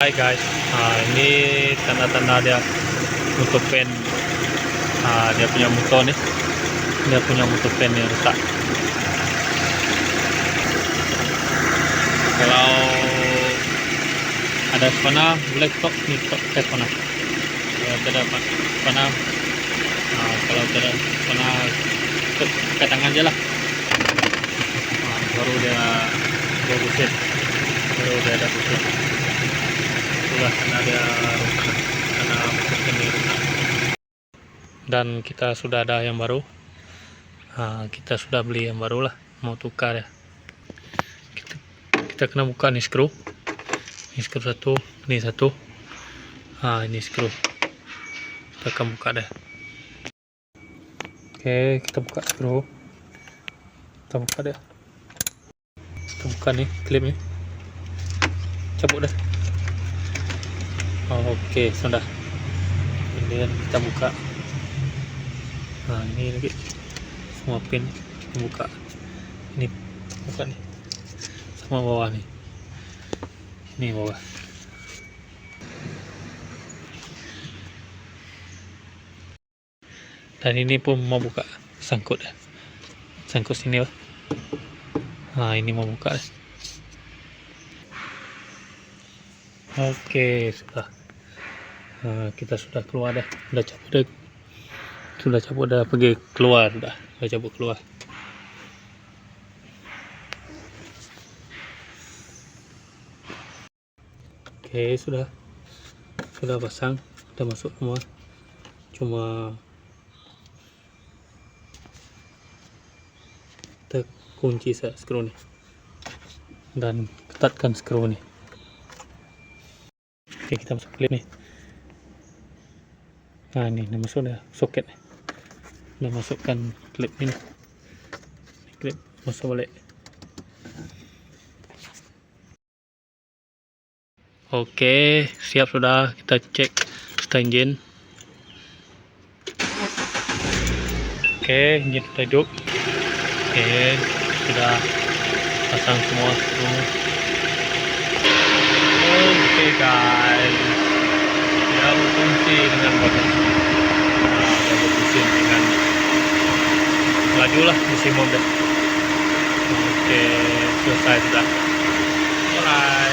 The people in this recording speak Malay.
Hai guys, ah, ini tanda-tanda dia motor pen. Ah, dia punya motor ni dia punya motor pen ni rusak. Kalau ada spana boleh stop ni stop ke spana. Kalau tidak spana ah, kalau tidak spana ke tangan je lah. Ah, baru dia dia buset baru dia ada buset itulah karena rusak karena mesin ini rusak. Dan kita sudah ada yang baru. Ha, kita sudah beli yang baru lah mau tukar ya. Kita, kita kena buka ni skru. Ni skru satu ni satu. Ha, ini skru. Kita akan buka deh. Oke kita buka skru. Kita buka deh. Kita buka nih klip ni. Cabut Oh, Okey, sudah. Kemudian kita buka. Nah, ini lagi semua pin buka. Ini buka nih. Sama bawah nih. Ini bawah. Dan ini pun mau buka sangkut. Sangkut sini lah. Nah, ini mau buka dah. Oke, sudah. Nah, kita sudah keluar dah. Sudah cabut dah. Sudah cabut dah pergi keluar dah. Sudah cabut keluar. Oke, sudah. Sudah pasang. Sudah masuk semua. Cuma kita kunci saya skru ni. Dan ketatkan skru ni. Oke, kita masuk klip nih. Nah, ini udah masuk dah soket nih. Udah masukkan klip ini. Ini klip masuk balik. Oke, siap sudah. Kita cek start engine. Oke, engine sudah hidup. Oke, sudah pasang semua skru. Oke guys Dia berfungsi dengan bagus maju lah musim mode oke selesai sudah. Mulai